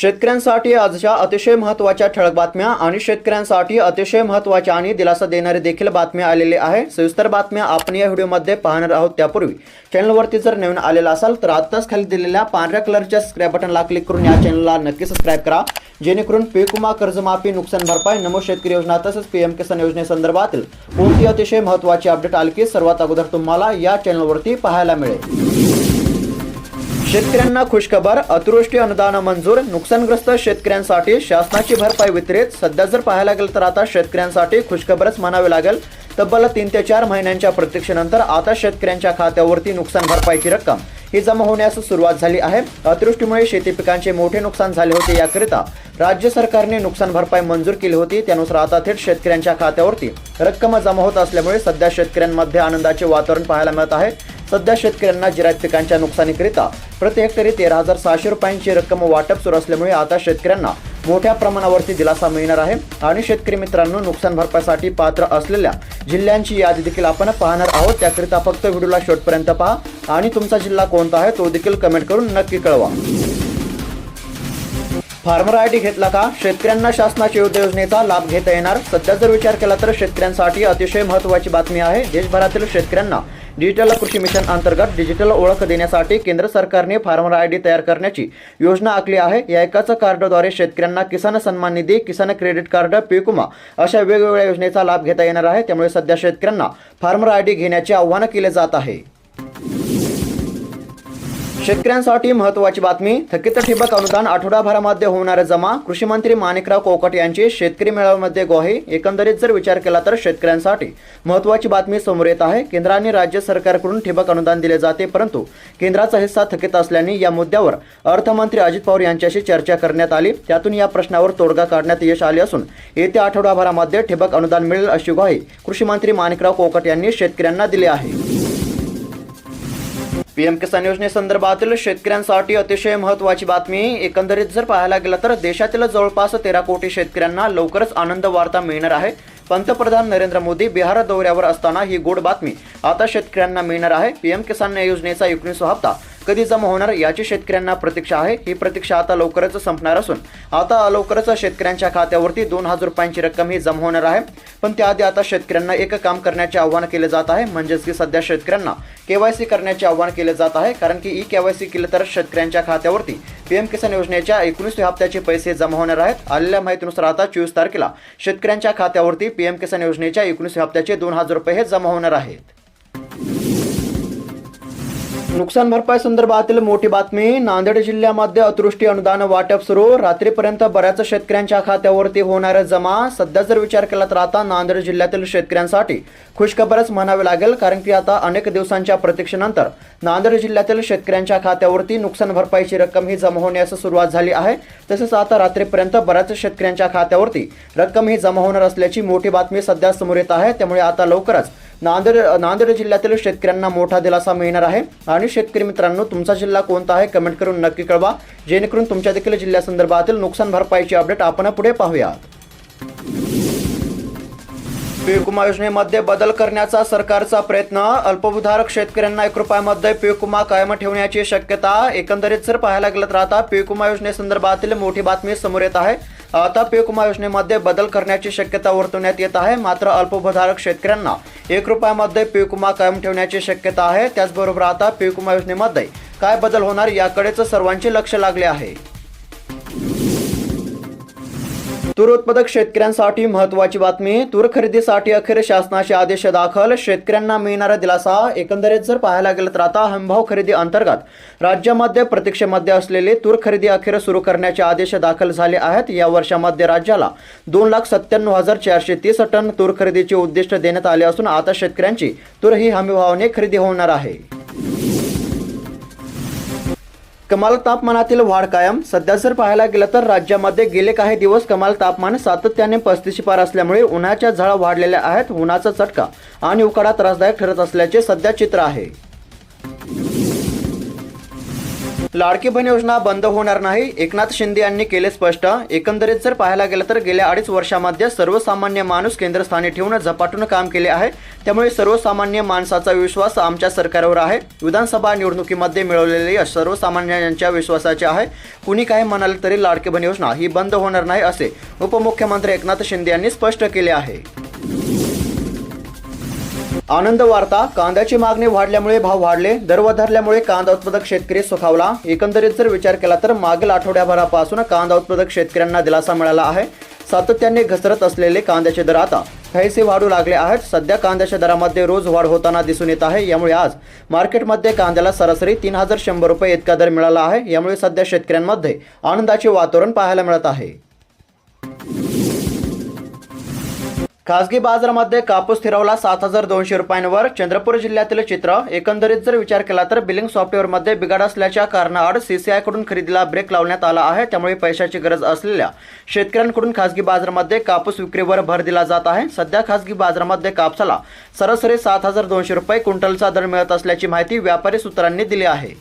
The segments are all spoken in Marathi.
शेतकऱ्यांसाठी आजच्या अतिशय महत्त्वाच्या ठळक बातम्या आणि शेतकऱ्यांसाठी अतिशय महत्त्वाच्या आणि दिलासा देणारी देखील बातम्या आलेली आहे. सविस्तर बातम्या आपण या व्हिडिओमध्ये पाहणार आहोत. त्यापूर्वी चॅनलवरती जर नवीन आलेला असाल तर आत्ताच खाली दिलेल्या पांढऱ्या कलरच्या सबस्क्राईब बटनला क्लिक करून या चॅनलला नक्की सबस्क्राईब करा. जेणेकरून पीक विमा कर्जमाफी नुकसान भरपाई नमो शेतकरी योजना तसेच पीएम किसान योजनेसंदर्भातील कोणती अतिशय महत्त्वाची अपडेट आली की सर्वात अगोदर तुम्हाला या चॅनलवरती पाहायला मिळेल. शेतकऱ्यांना खुशखबर अतिवृष्टी अनुदान मंजूर नुकसानग्रस्त शेतकऱ्यांसाठी शासनाची भरपाई वितरित. सध्या जर पाहायला गेलं तर आता शेतकऱ्यांसाठी खुशखबरच म्हणावी लागेल. तब्बल तीन ते चार महिन्यांच्या प्रतीक्षेनंतर आता शेतकऱ्यांच्या खात्यावरती नुकसान भरपाईची रक्कम. ही जमा होण्यास सुरुवात झाली आहे. अतिवृष्टीमुळे शेती पिकांचे मोठे नुकसान झाले होते याकरिता राज्य सरकारने नुकसान भरपाई मंजूर केली होती. त्यानुसार आता थेट शेतकऱ्यांच्या खात्यावरती रक्कम जमा होत असल्यामुळे सध्या शेतकऱ्यांमध्ये आनंदाचे वातावरण पाहायला मिळत आहे. सध्या शेतकऱ्यांना जिरायत पिकांच्या नुकसानीकरिता प्रति हेक्टरी तेरा हजार सहाशे रुपयांची रक्कम वाटप सुरू असल्यामुळे आता शेतकऱ्यांना मोठ्या प्रमाणावरती दिलासा मिळणार आहे आणि शेतकरी मित्रांनो नुकसान भरपाईसाठी पात्र असलेल्या जिल्ह्यांची यादी देखील आपण पाहणार आहोत. त्याकरिता फक्त व्हिडिओला शेवटपर्यंत पहा. आणि तुमचा जिल्हा कोणता आहे तो देखील कमेंट करून नक्की कळवा. फार्मर आय डी घेतला का? शेतकऱ्यांना शासनाच्या विविध योजनेचा लाभ घेता येणार. सध्या जर विचार केला तर शेतकऱ्यांसाठी अतिशय महत्त्वाची बातमी आहे. देशभरातील शेतकऱ्यांना डिजिटल कृषी मिशन अंतर्गत डिजिटल ओळख देण्यासाठी केंद्र सरकारने फार्मर आय डी तयार करण्याची योजना आखली आहे. या एकाच कार्डद्वारे शेतकऱ्यांना किसान सन्मान निधी किसान क्रेडिट कार्ड पिकुमा अशा वेगवेगळ्या योजनेचा लाभ घेता येणार आहे. त्यामुळे सध्या शेतकऱ्यांना फार्मर आय डी घेण्याचे आव्हान केले जात आहे. शेतकऱ्यांसाठी महत्त्वाची बातमी. थकीत ठिबक अनुदान आठवडाभरामध्ये होणार जमा. कृषी मंत्री माणिकराव कोकट यांची शेतकरी मेळाव्यामध्ये ग्वाही. एकंदरीत जर विचार केला तर शेतकऱ्यांसाठी महत्त्वाची बातमी समोर येत आहे. केंद्राने राज्य सरकारकडून ठिबक अनुदान दिले जाते परंतु केंद्राचा हिस्सा थकीत असल्याने या मुद्द्यावर अर्थमंत्री अजित पवार यांच्याशी चर्चा करण्यात आली. त्यातून या प्रश्नावर तोडगा काढण्यात यश आले असून येत्या आठवडाभरामध्ये ठिबक अनुदान मिळेल अशी ग्वाही कृषी मंत्री माणिकराव कोकट यांनी शेतकऱ्यांना दिली आहे. पीएम किसान योजनेसंदर्भातील शेतकऱ्यांसाठी अतिशय महत्त्वाची बातमी. एकंदरीत जर पाहायला गेलं तर देशातील जवळपास तेरा कोटी शेतकऱ्यांना लवकरच आनंद वार्ता मिळणार आहे. पंतप्रधान नरेंद्र मोदी बिहार दौऱ्यावर असताना ही गोड बातमी आता शेतकऱ्यांना मिळणार आहे. पीएम किसान योजनेचा एकोणीसवा हप्ता. कधी जमा होणार याची शेतकऱ्यांना प्रतीक्षा आहे. ही प्रतीक्षा आता लवकरच संपणार असून आता लवकरच शेतकऱ्यांच्या खात्यावरती दोन हजार रुपयांची रक्कम ही जमा होणार आहे. पण त्याआधी आता शेतकऱ्यांना एक काम करण्याचे आव्हान केले जात आहे. म्हणजेच की सध्या शेतकऱ्यांना केवायसी करण्याचे आव्हान केले जात आहे. कारण की ई केवायसी केलं तर शेतकऱ्यांच्या खात्यावरती पीएम किसान योजनेच्या एकोणीसव्या हप्त्याचे पैसे जमा होणार आहेत. आलेल्या माहितीनुसार आता चोवीस तारखेला शेतकऱ्यांच्या खात्यावरती पीएम किसान योजनेच्या एकोणीसव्या हप्त्याचे दोन हजार रुपये हे जमा होणार आहेत. नुकसान भरपाई संदर्भातील मोठी बातमी नांदेड जिल्ह्यामध्ये अतिवृष्टी अनुदान वाटप सुरू. रात्रीपर्यंत बऱ्याच शेतकऱ्यांच्या खात्यावरती होणार जमा. सध्या जर विचार केला तर आता नांदेड जिल्ह्यातील शेतकऱ्यांसाठी खुशखबरच म्हणावे लागेल कारण की आता अनेक दिवसांच्या प्रतीक्षेनंतर नांदेड जिल्ह्यातील शेतकऱ्यांच्या खात्यावरती नुकसान भरपाईची रक्कम ही जमा होण्यास सुरुवात झाली आहे. तसेच आता रात्रीपर्यंत बऱ्याच शेतकऱ्यांच्या खात्यावरती रक्कम ही जमा होणार असल्याची मोठी बातमी सध्या समोर येत आहे. त्यामुळे आता लवकरच नांदेड नांदेड जिल्ह्यातील शेतकऱ्यांना मोठा दिलासा मिळणार आहे. आणि शेतकरी मित्रांनो तुमचा जिल्हा कोणता आहे कमेंट करून नक्की कळवा. जेणेकरून तुमच्या देखील जिल्ह्यासंदर्भातील नुकसान भरपाईची अपडेट आपण पुढे पाहूयात. पीक विमा योजनेमध्ये बदल करण्याचा सरकारचा प्रयत्न. अल्पभूधारक शेतकऱ्यांना एक रुपयामध्ये पीक विमा कायम ठेवण्याची शक्यता. एकंदरीत जर पाहायला गेलं तर आता पीक विमा योजनेसंदर्भातील मोठी बातमी समोर येत आहे. आता पीक विमा योजनेमध्ये बदल करण्याची शक्यता वर्तवण्यात येत आहे. मात्र अल्पभूधारक शेतकऱ्यांना एक रुपयामध्ये पीक विमा कायम ठेवण्याची शक्यता आहे. त्याचबरोबर आता पीक विमा योजनेमध्ये काय बदल होणार याकडेच सर्वांचे लक्ष लागले आहे. तूर उत्पादक शेतकऱ्यांसाठी महत्त्वाची बातमी. तूर खरेदीसाठी अखेर शासनाचे आदेश दाखल. शेतकऱ्यांना मिळणारा दिलासा एकंदरीत जर पाहायला गेलं तर आता हमीभाव खरेदी अंतर्गत राज्यामध्ये प्रतीक्षेमध्ये असलेले तूर खरेदी अखेर सुरू करण्याचे आदेश दाखल झाले आहेत. या वर्षामध्ये राज्याला दोन लाख सत्त्याण्णव हजार चारशे तीस टन तूर खरेदीचे उद्दिष्ट देण्यात आले असून आता शेतकऱ्यांची तूर ही हमीभावाने खरेदी होणार आहे. कमाल तापमानातील वाढ कायम. सध्या जर पाहायला गेलं तर राज्यामध्ये गेले काही दिवस कमाल तापमान सातत्याने पस्तीसशे पार असल्यामुळे उन्हाच्या झळा वाढलेल्या आहेत उन्हाचा चटका आणि उकाडा त्रासदायक ठरत असल्याचे सध्या चित्र आहे. लाडकी बहीण योजना बंद होणार नाही. एकनाथ शिंदे यांनी केले स्पष्ट. एकंदरीत जर पाहायला गेलं तर गेल्या अडीच वर्षामध्ये सर्वसामान्य माणूस केंद्रस्थानी ठेवून झपाटून काम केले आहे. त्यामुळे सर्वसामान्य माणसाचा विश्वास आमच्या सरकारवर आहे. विधानसभा निवडणुकीमध्ये मिळवलेले यश सर्वसामान्यांच्या विश्वासाचे आहे. कुणी काही म्हणाले तरी लाडकी बहीण योजना ही बंद होणार नाही असे उपमुख्यमंत्री एकनाथ शिंदे यांनी स्पष्ट केले आहे. आनंद वार्ता. कांद्याची मागणी वाढल्यामुळे भाव वाढले. दर वधारल्यामुळे कांदा उत्पादक शेतकरी सुखावला. एकंदरीत जर विचार केला तर मागील आठवड्याभरापासून कांदा उत्पादक शेतकऱ्यांना दिलासा मिळाला आहे. सातत्याने घसरत असलेले कांद्याचे दर आता काहीसे वाढू लागले आहेत. सध्या कांद्याच्या दरामध्ये रोज वाढ होताना दिसून येत आहे. यामुळे आज मार्केटमध्ये कांद्याला सरासरी तीन हजार शंभर रुपये इतका दर मिळाला आहे. यामुळे सध्या शेतकऱ्यांमध्ये आनंदाचे वातावरण पाहायला मिळत आहे. खासगी बाजारामध्ये कापूस स्थिरावला सात हजार दोनशे रुपयांवर. चंद्रपूर जिल्ह्यातील चित्र एकंदरीत जर विचार केला तर बिलिंग सॉफ्टवेअरमध्ये बिघाड असल्याच्या कारणाआड सीसीआयकडून खरेदीला ब्रेक लावण्यात आला आहे त्यामुळे पैशाची गरज असलेल्या शेतकऱ्यांकडून खासगी बाजारामध्ये कापूस विक्रीवर भर दिला जात आहे. सध्या खासगी बाजारामध्ये कापसाला सरासरी सात हजार दोनशे रुपये क्विंटलचा दर मिळत असल्याची माहिती व्यापारी सूत्रांनी दिली आहे.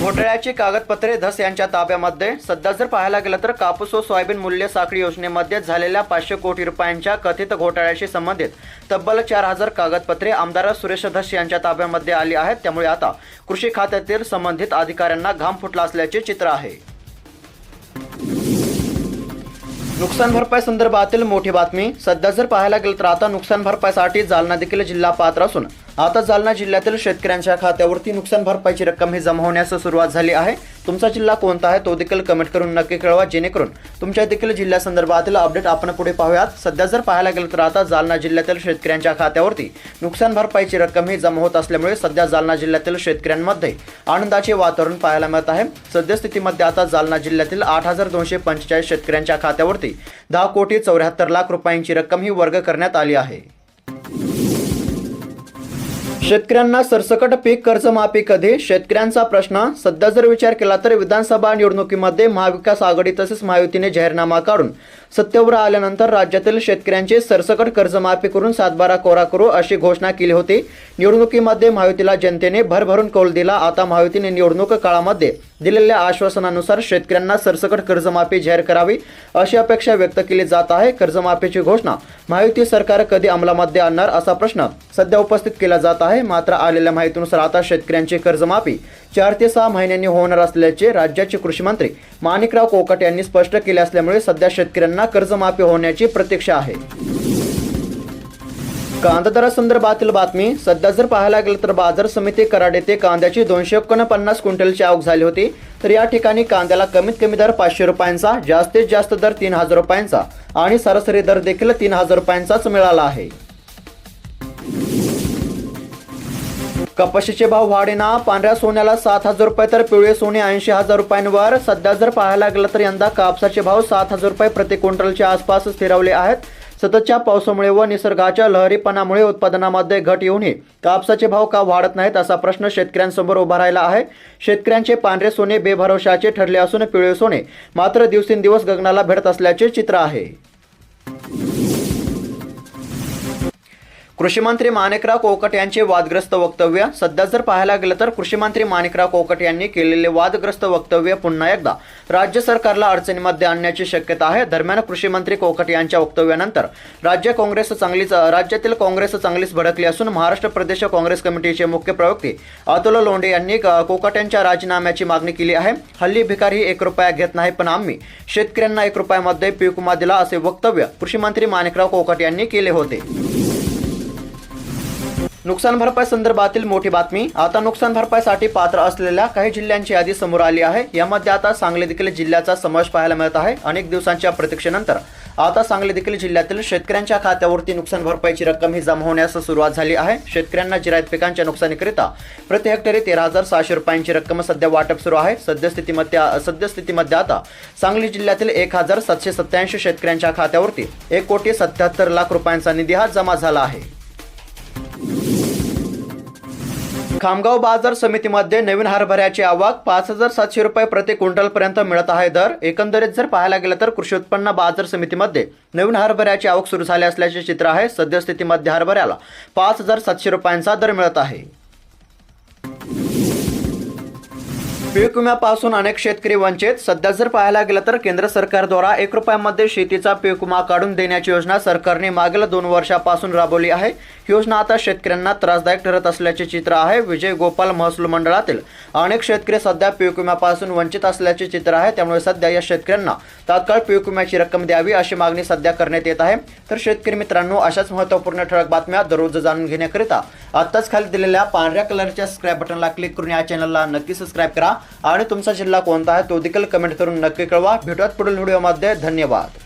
घोटाळ्याची कागदपत्रे धस यांच्या ताब्यामध्ये. सध्या जर पाहायला गेलं तर कापूस व सोयाबीन मूल्य साखळी योजनेमध्ये झालेल्या पाचशे कोटी रुपयांच्या कथित घोटाळ्याशी संबंधित तब्बल चार हजार कागदपत्रे आमदार सुरेश धस यांच्या ताब्यामध्ये आली आहेत. त्यामुळे आता कृषी खात्यातील संबंधित अधिकाऱ्यांना घाम फुटला असल्याचे चित्र आहे. नुकसान भरपाई संदर्भातील मोठी बातमी. सध्या जर पाहायला गेलं तर आता नुकसान भरपाईसाठी जालना देखील जिल्हा पात्र असून आता जालना जिल्ह्यातील शेतकऱ्यांच्या खात्यावरती नुकसान भरपाईची रक्कम ही जमा होण्यास सुरुवात झाली आहे. तुमचा जिल्हा कोणता आहे तो देखील कमेंट करून नक्की कळवा जेणेकरून तुमच्या देखील जिल्ह्यासंदर्भातील अपडेट आपण पुढे पाहूयात. सध्या जर पाहायला गेलं तर आता जालना जिल्ह्यातील शेतकऱ्यांच्या खात्यावरती नुकसान भरपाईची रक्कम ही जमा होत असल्यामुळे सध्या जालना जिल्ह्यातील शेतकऱ्यांमध्ये आनंदाचे वातावरण पाहायला मिळत आहे. सद्यस्थितीमध्ये आता जालना जिल्ह्यातील आठ हजार दोनशे पंचेचाळीस शेतकऱ्यांच्या खात्यावरती दहा कोटी चौऱ्याहत्तर लाख रुपयांची रक्कम ही वर्ग करण्यात आली आहे. शेतकऱ्यांना सरसकट पीक कर्जमाफी कधी? शेतकऱ्यांचा प्रश्न. सध्या जर विचार केला तर विधानसभा निवडणुकीमध्ये महाविकास आघाडी तसेच महायुतीने जाहीरनामा काढून सत्तेवर आल्यानंतर राज्यातील शेतकऱ्यांचे सरसकट कर्जमाफी करून सातबारा कोरा करू अशी घोषणा केली होती. निवडणुकीमध्ये महायुतीला जनतेने भरभरून कौल दिला. आता महायुतीने निवडणूक काळामध्ये दिलेल्या आश्वासनानुसार शेतकऱ्यांना सरसकट कर्जमाफी जाहीर करावी अशी अपेक्षा व्यक्त केली जात आहे. कर्जमाफीची घोषणा महायुती सरकार कधी अंमलामध्ये आणणार असा प्रश्न सध्या उपस्थित केला जात आहे. मात्र आलेल्या माहितीनुसार आता शेतकऱ्यांची कर्जमाफी चार ते सहा महिन्यांनी होणार असल्याचे राज्याचे कृषी मंत्री माणिकराव कोकट यांनी स्पष्ट केले असल्यामुळे सध्या शेतकऱ्यांना कर्जमाफी होण्याची प्रतीक्षा आहे. कांदा दरासंदर्भातील बातमी. सध्या जर पाहायला गेलं तर बाजार समिती कराड येथे कांद्याची दोनशे एकोणपन्नास क्विंटलची आवक झाली होती. तर या ठिकाणी कांद्याला कमीत कमी दर पाचशे रुपयांचा जास्तीत जास्त दर तीन हजार रुपयांचा आणि सरासरी दर देखील तीन हजार रुपयांचाच मिळाला आहे. कपाशीचे भाव वाढेना पांढऱ्या सोन्याला सात हजार रुपये तर पिवळे सोने ऐंशी हजार रुपयांवर. सध्या जर पाहायला गेलं तर यंदा कापसाचे भाव सात हजार रुपये प्रति क्विंटलच्या आसपास स्थिरावले आहेत. सततच्या पावसामुळे व निसर्गाच्या लहरीपणामुळे उत्पादनामध्ये घट येऊनही कापसाचे भाव का वाढत नाहीत असा प्रश्न शेतकऱ्यांसमोर उभा राहिला आहे. शेतकऱ्यांचे पांढरे सोने बेभरवशाचे ठरले असून पिवळे सोने मात्र दिवसेंदिवस गगनाला भेटत असल्याचे चित्र आहे. कृषीमंत्री माणिकराव कोकट यांचे वादग्रस्त वक्तव्य. सध्या जर पाहायला गेलं तर कृषीमंत्री माणिकराव कोकट यांनी केलेले वादग्रस्त वक्तव्य पुन्हा एकदा राज्य सरकारला अडचणीमध्ये आणण्याची शक्यता आहे. दरम्यान कृषीमंत्री कोकट यांच्या वक्तव्यानंतर राज्य काँग्रेस चांगलीच राज्यातील काँग्रेस चांगलीच भडकली असून महाराष्ट्र प्रदेश काँग्रेस कमिटीचे मुख्य प्रवक्ते अतुल लोंढे यांनी कोकट यांच्या राजीनाम्याची मागणी केली आहे. हल्ली भिकारी एक रुपया घेत नाही पण आम्ही शेतकऱ्यांना एक रुपयामध्ये पीक विमा दिला असे वक्तव्य कृषीमंत्री माणिकराव कोकट यांनी केले होते. नुकसान भरपाई संदर्भातील मोठी बातमी. आता नुकसान भरपाईसाठी पात्र असलेल्या काही जिल्ह्यांची यादी समोर आली आहे. यामध्ये आता सांगली देखील जिल्ह्याचा समावेश पाहायला मिळत आहे. अनेक दिवसांच्या प्रतीक्षेनंतर आता सांगली देखील जिल्ह्यातील शेतकऱ्यांच्या खात्यावरती नुकसान भरपाईची रक्कम ही जमा होण्यास सुरुवात झाली आहे. शेतकऱ्यांना जिरायत पिकांच्या नुकसानीकरिता प्रति हेक्टरी तेरा हजार सहाशे रुपयांची रक्कम सध्या वाटप सुरू आहे. सद्यस्थितीमध्ये सद्यस्थितीमध्ये आता सांगली जिल्ह्यातील एक हजार सातशे सत्याऐंशी शेतकऱ्यांच्या खात्यावरती एक कोटी सत्याहत्तर लाख रुपयांचा निधी हा जमा झाला आहे. खामगाव बाजार समितीमध्ये नवीन हरभऱ्याची आवक पाच हजार सातशे रुपये प्रति क्विंटल पर्यंत मिळत आहे दर. एकंदरीत जर पाहायला गेलं तर कृषी उत्पन्न बाजार समितीमध्ये नवीन हरभऱ्याची आवक सुरू झाली असल्याचे चित्र आहे. सद्यस्थितीमध्ये हरभऱ्याला पाच हजार सातशे रुपयांचा दर मिळत आहे. पीक विम्यापासून अनेक शेतकरी वंचित. सध्या जर पाहायला गेलं तर केंद्र सरकारद्वारा एक रुपयामध्ये शेतीचा पीक विमा काढून देण्याची योजना सरकारने मागील दोन वर्षापासून राबवली आहे. ही योजना आता शेतकऱ्यांना त्रासदायक ठरत असल्याचे चित्र आहे. विजय गोपाल महसूल मंडळातील अनेक शेतकरी सध्या पीक विम्यापासून वंचित असल्याचे चित्र आहे. त्यामुळे सध्या या शेतकऱ्यांना तात्काळ पीक विम्याची रक्कम द्यावी अशी मागणी सध्या करण्यात येत आहे. तर शेतकरी मित्रांनो अशाच महत्त्वपूर्ण ठळक बातम्या दररोज जाणून घेण्याकरिता आत्ताच खाली दिलेल्या पांढऱ्या कलरच्या सबस्क्राईब बटनला क्लिक करून या चॅनलला नक्की सबस्क्राईब करा. आणि तुमचा जिल्हा कोणता आहे तो देखील कमेंट करून नक्की कळवा. भेटूयात पुढील व्हिडिओमध्ये धन्यवाद.